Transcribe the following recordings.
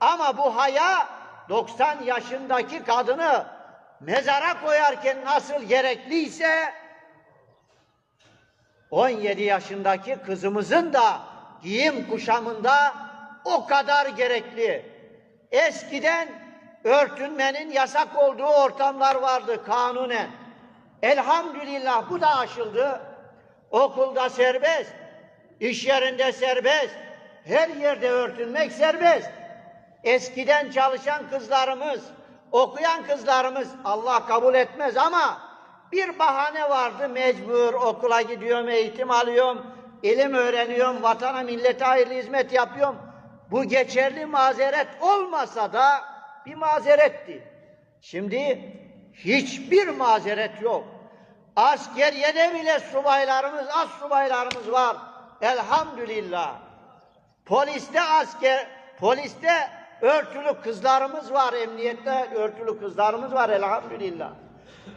Ama bu haya 90 yaşındaki kadını mezara koyarken nasıl gerekliyse 17 yaşındaki kızımızın da giyim kuşamında o kadar gerekli. Eskiden örtünmenin yasak olduğu ortamlar vardı kanunen. Elhamdülillah bu da aşıldı. Okulda serbest, iş yerinde serbest, her yerde örtünmek serbest. Eskiden çalışan kızlarımız, okuyan kızlarımız Allah kabul etmez ama bir bahane vardı mecbur okula gidiyorum, eğitim alıyorum, ilim öğreniyorum, vatana millete hayırlı hizmet yapıyorum. Bu geçerli mazeret olmasa da bir mazeretti. Şimdi hiçbir mazeret yok. Askeriyede bile subaylarımız, az subaylarımız var. Elhamdülillah. Poliste asker, poliste örtülü kızlarımız var, emniyette örtülü kızlarımız var elhamdülillah.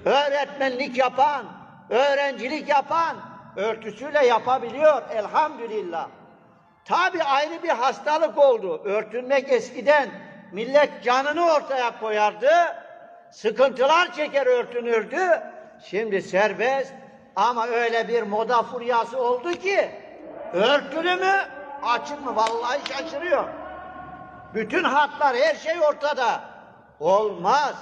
Öğretmenlik yapan, öğrencilik yapan örtüsüyle yapabiliyor elhamdülillah. Tabi ayrı bir hastalık oldu. Örtünmek eskiden millet canını ortaya koyardı, sıkıntılar çeker örtünürdü. Şimdi serbest ama öyle bir moda furyası oldu ki örtülü mü açık mı vallahi şaşırıyor. Bütün hatlar her şey ortada. Olmaz.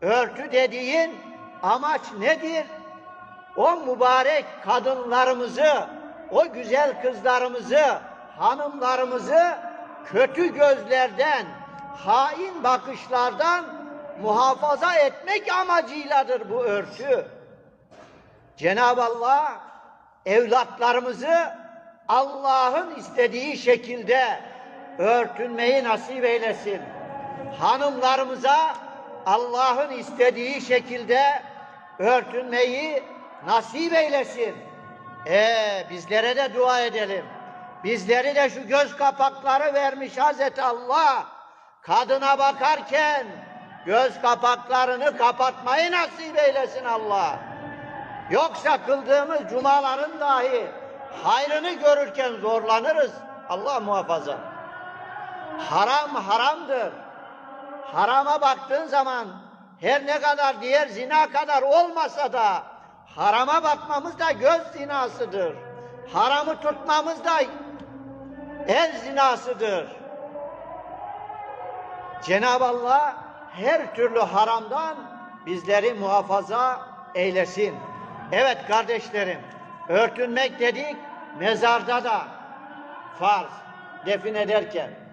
Örtü dediğin amaç nedir? O mübarek kadınlarımızı, o güzel kızlarımızı, hanımlarımızı kötü gözlerden, hain bakışlardan muhafaza etmek amacıyladır bu örtü. Cenab-ı Allah evlatlarımızı Allah'ın istediği şekilde örtünmeyi nasip eylesin. Hanımlarımıza Allah'ın istediği şekilde örtünmeyi nasip eylesin. Ee, bizlere de dua edelim. Bizleri de şu göz kapakları vermiş Hazreti Allah. Kadına bakarken göz kapaklarını kapatmayı nasip eylesin Allah. Yoksa kıldığımız cumaların dahi hayrını görürken zorlanırız. Allah muhafaza. Haram haramdır. Harama baktığın zaman her ne kadar diğer zina kadar olmasa da harama bakmamız da göz zinasıdır. Haramı tutmamız da el zinasıdır. Cenab-ı Allah her türlü haramdan bizleri muhafaza eylesin. Evet kardeşlerim, örtünmek dedik mezarda da farz defin ederken.